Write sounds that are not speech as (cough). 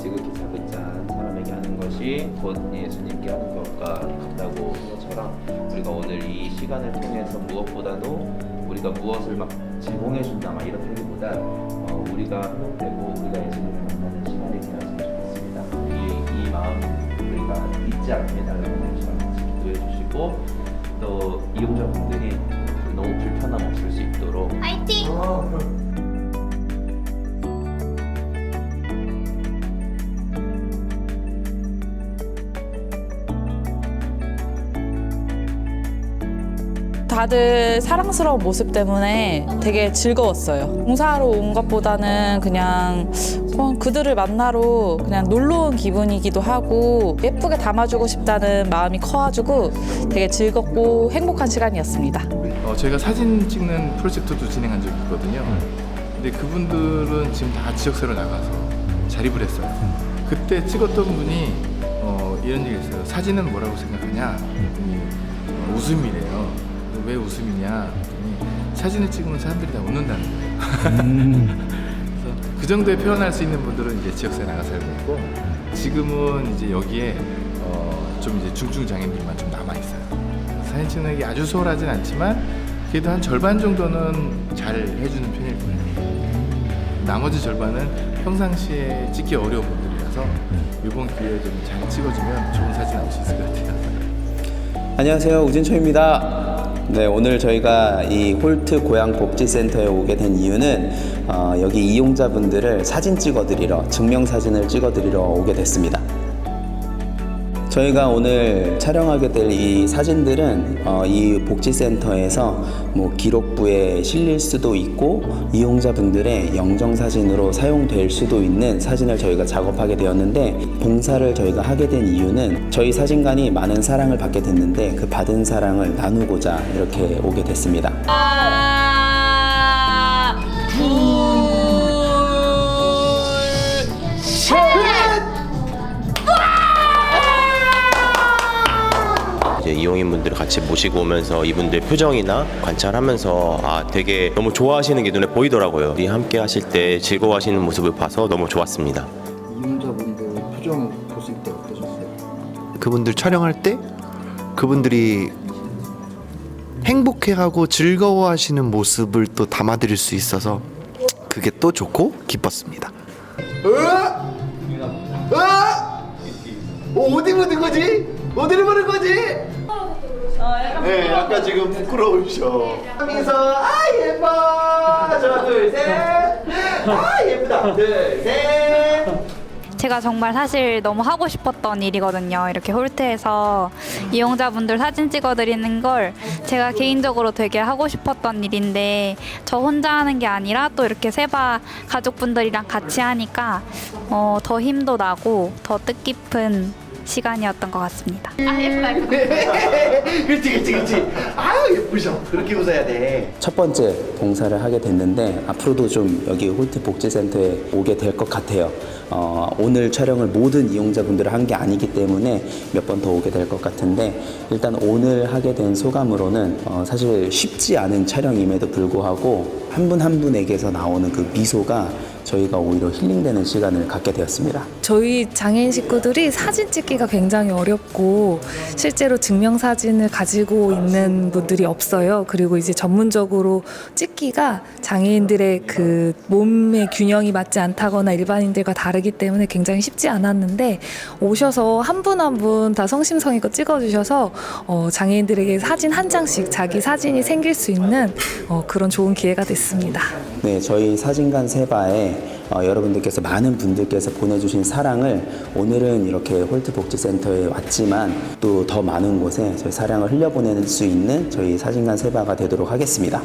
지극히 작은 짠 사람에게 하는 것이 곧 예수님께 하는 것과 같다고 한 것처럼 우리가 오늘 이 시간을 통해서 무엇보다도 우리가 무엇을 막 제공해 준다 막 이런 표기보다 어, 우리가 회복되고 우리가 예수님을 만나는 시간이 되었으면 좋겠습니다. 이, 이 마음 우리가 잊지 않게 달라고 하시면 기도해 주시고 또 이용자분들이 너무 불편함 없을 수 있도록 화이팅! 아, 다들 사랑스러운 모습 때문에 되게 즐거웠어요. 봉사하러 온 것보다는 그냥 어, 그들을 만나러 그냥 놀러 온 기분이기도 하고 예쁘게 담아주고 싶다는 마음이 커가지고 되게 즐겁고 행복한 시간이었습니다. 어, 저희가 사진 찍는 프로젝트도 진행한 적이 있거든요. 근데 그분들은 지금 다 지역사로 나가서 자립을 했어요. 그때 찍었던 분이 어, 이런 얘기 했어요. 사진은 뭐라고 생각하냐? 그랬더니 어, 웃음이래요. 그래서 왜 웃음이냐? 그랬더니 사진을 찍으면 사람들이 다 웃는다는 거예요. (laughs) 그래서 그 정도에 표현할 수 있는 분들은 이제 지역사에 나가 살고 있고 지금은 이제 여기에 어, 좀 이제 중증 장애인들만 좀 남아 있어요. 사진 찍는 게 아주 수월하진 않지만 그래도 한 절반 정도는 잘 해주는 편일 거예요. 나머지 절반은 평상시에 찍기 어려운 분들이라서 이번 기회에 좀 잘 찍어주면 좋은 사진 나올 수 있을 것 같아요. 안녕하세요. 우진초입니다. 네, 오늘 저희가 이 홀트 고양 복지센터에 오게 된 이유는 어, 여기 이용자분들을 사진 찍어드리러 증명사진을 찍어드리러 오게 됐습니다. 저희가 오늘 촬영하게 될 이 사진들은 어, 이 복지센터에서 뭐 기록부에 실릴 수도 있고 이용자분들의 영정 사진으로 사용될 수도 있는 사진을 저희가 작업하게 되었는데 봉사를 저희가 하게 된 이유는 저희 사진관이 많은 사랑을 받게 됐는데 그 받은 사랑을 나누고자 이렇게 오게 됐습니다. 이제 이용인분들을 같이 모시고 오면서 이분들 표정이나 관찰하면서 아 되게 너무 좋아하시는 게 눈에 보이더라고요. 우리 함께 하실 때 즐거워하시는 모습을 봐서 너무 좋았습니다. 이용자분들 표정 보실 때 어떠셨어요? 그분들 촬영할 때 그분들이 행복해하고 즐거워하시는 모습을 또 담아드릴 수 있어서 그게 또 좋고 기뻤습니다. 어, 어디 보는 거지? 어디를 보는 거지? 네, 약간 지금 부끄러우셔. 하면서 아 예뻐. 하나 둘 셋. 아 예쁘다. 둘 셋. 제가 정말 사실 너무 하고 싶었던 일이거든요. 이렇게 홀트에서 이용자분들 사진 찍어드리는 걸 제가 개인적으로 되게 하고 싶었던 일인데 저 혼자 하는 게 아니라 또 이렇게 세바 가족분들이랑 같이 하니까 어, 더 힘도 나고 더 뜻깊은 시간이었던 것 같습니다. (laughs) 그렇지 그렇지 그렇지. 아유 예쁘셔. 그렇게 웃어야 돼. 첫 번째 봉사를 하게 됐는데 앞으로도 좀 여기 홀트 복지센터에 오게 될 것 같아요. 어, 오늘 촬영을 모든 이용자분들을 한게 아니기 때문에 몇 번 더 오게 될 것 같은데 일단 오늘 하게 된 소감으로는 어, 사실 쉽지 않은 촬영임에도 불구하고 한 분한 분에게서 나오는 그 미소가 저희가 오히려 힐링되는 시간을 갖게 되었습니다. 저희 장애인 식구들이 사진 찍기가 굉장히 어렵고 실제로 증명 사진을 가지고 있는 분들이 없어요. 그리고 이제 전문적으로 찍기가 장애인들의 그 몸의 균형이 맞지 않다거나 일반인들과 다르기 때문에 굉장히 쉽지 않았는데 오셔서 한 분 한 분 다 성심성의껏 찍어주셔서 어, 장애인들에게 사진 한 장씩 자기 사진이 생길 수 있는 어, 그런 좋은 기회가 됐습니다. 네, 저희 사진관 세바에 어, 여러분들께서 많은 분들께서 보내주신 사랑을 오늘은 이렇게 홀트 복지센터에 왔지만 또 더 많은 곳에 저희 사랑을 흘려보낼 수 있는 저희 사진관 세바가 되도록 하겠습니다.